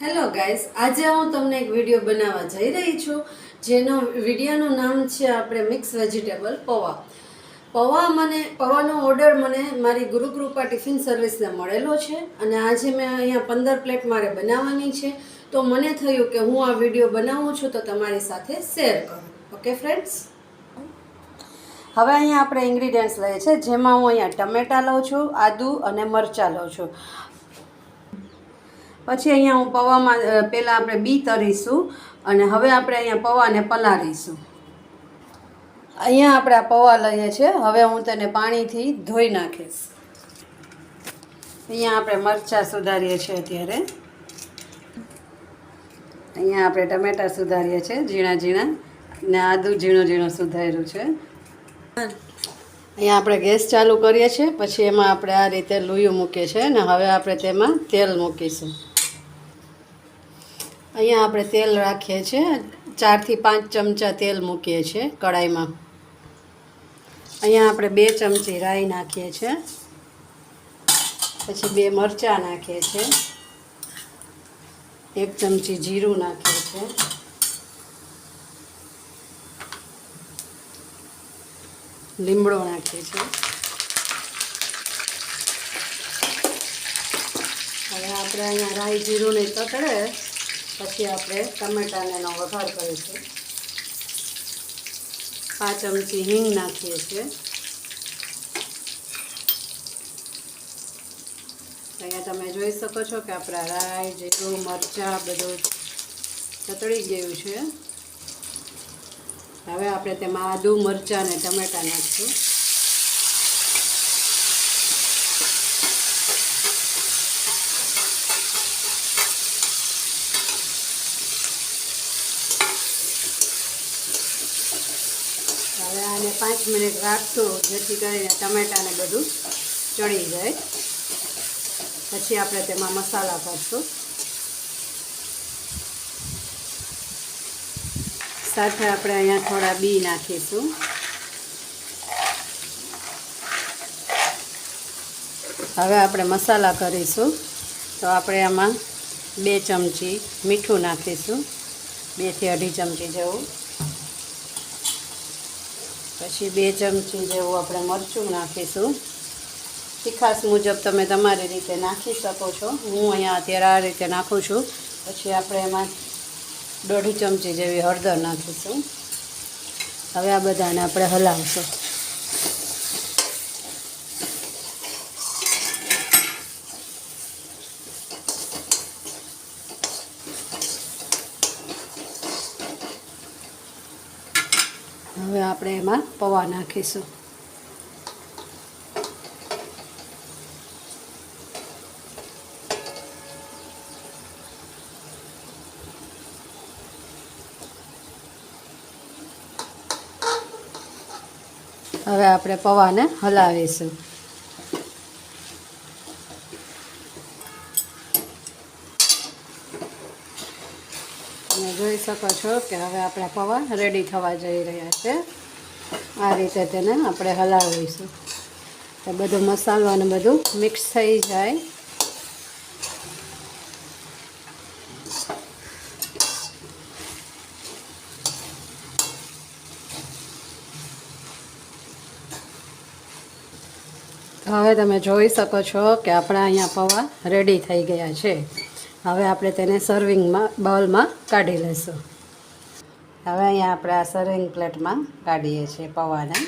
Hello guys આજે હું તમને એક વીડિયો બનાવવા જઈ રહી છું, જેનો વિડીયોનું નામ છે આપણે મિક્સ વેજીટેબલ પૌવા. પૌવા મને, પૌવાનો ઓર્ડર મને મારી ગુરુકૃપા ટિફિન સર્વિસને મળેલો છે અને આજે મેં અહીંયા પંદર પ્લેટ મારે બનાવવાની છે. તો મને થયું કે હું આ વીડિયો બનાવું છું તો તમારી સાથે શેર કરું. ઓકે ફ્રેન્ડ્સ હવે અહીંયા આપણે ઇન્ગ્રીડિયન્ટ્સ લઈએ છીએ જેમાં હું અહીંયા ટમેટાં લઉં છું, આદુ અને મરચાં લઉં છું. પછી અહીંયા હું પૌવામાં પહેલાં આપણે બી તરીશું અને હવે આપણે અહીંયા પૌવાને પલાળીશું. અહીંયા આપણે આ પૌવા લઈએ છીએ. હવે હું તેને પાણીથી ધોઈ નાખીશ. અહીંયા આપણે મરચાં સુધારીએ છીએ અત્યારે. અહીંયા આપણે ટમેટાં સુધારીએ છીએ, ઝીણા ઝીણા ને આદુ ઝીણું ઝીણું સુધાર્યું છે. અહીંયા આપણે ગેસ ચાલુ કરીએ છીએ. પછી એમાં આપણે આ રીતે લુયું મૂકીએ છીએ અને હવે આપણે તેમાં તેલ મૂકીશું. અહીંયા આપણે તેલ રાખીએ છીએ. ચારથી પાંચ ચમચા તેલ મૂકીએ છીએ કડાઈમાં. અહીંયા આપણે બે ચમચી રાઈ નાખીએ છીએ. પછી બે મરચાં નાખીએ છીએ. એક ચમચી જીરું નાખીએ છીએ. લીમડો નાખીએ છીએ. હવે આપણે અહીંયા રાઈ જીરું ને તતડે પછી આપણે ટમેટાને એનો વઘાર કરીશું. પાંચ ચમચી હિંગ નાખીએ છીએ. અહીંયા તમે જોઈ શકો છો કે આપણા રાઈ, જીરું, મરચાં, બધું ચતળી ગયું છે. હવે આપણે તેમાં આદુ, મરચાં અને ટમેટાં નાખીશું. હવે પાંચ મિનિટ રાખશું જેથી કરીને ટમેટાને બધું ચડી જાય. પછી આપણે તેમાં મસાલા ભરશું. સાથે આપણે અહીંયા થોડા બી નાખીશું. હવે આપણે મસાલા કરીશું. તો આપણે આમાં બે ચમચી મીઠું નાખીશું. બેથી અઢી ચમચી જેવું. પછી બે ચમચી જેવું આપણે મરચું નાખીશું. તીખાસ મુજબ તમે તમારી રીતે નાખી શકો છો. હું અહીંયા અત્યારે આ રીતે નાખું છું. પછી આપણે એમાં દોઢી ચમચી જેવી હળદર નાખીશું. હવે આ બધાને આપણે હલાવશું. હવે આપણે એમાં પૌવા નાખીશું. હવે આપણે પૌવાને હલાવીશું. તમે જોઈ શકો છો કે હવે આપણા પૌવા રેડી થવા જઈ રહ્યા છે. આ રીતે તેને આપણે હલાવીશું. તો બધો મસાલો અને બધું મિક્સ થઈ જાય. હવે તમે જોઈ શકો છો કે આપણા અહીંયા પૌવા રેડી થઈ ગયા છે. હવે આપણે તેને સર્વિંગમાં બાઉલમાં કાઢી લઈશું. હવે અહીંયા આપણે આ સર્વિંગ પ્લેટમાં કાઢીએ છીએ પૌવાને.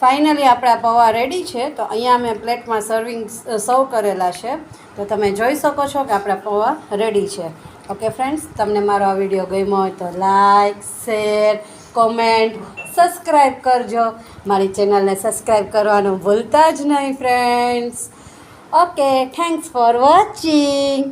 ફાઇનલી આપણા પૌવા રેડી છે, તો અહીંયા મેં પ્લેટમાં સર્વિંગ સર્વ કરેલા છે. તો તમે જોઈ શકો છો કે આપણા પૌવા રેડી છે. ઓકે ફ્રેન્ડ્સ તમને મારો આ વીડિયો ગમ્યો હોય તો લાઇક શેર કોમેન્ટ સબસ્ક્રાઈબ કરજો. મારી ચેનલને સબસ્ક્રાઈબ કરવાનું ભૂલતા જ નહીં friends okay thanks for watching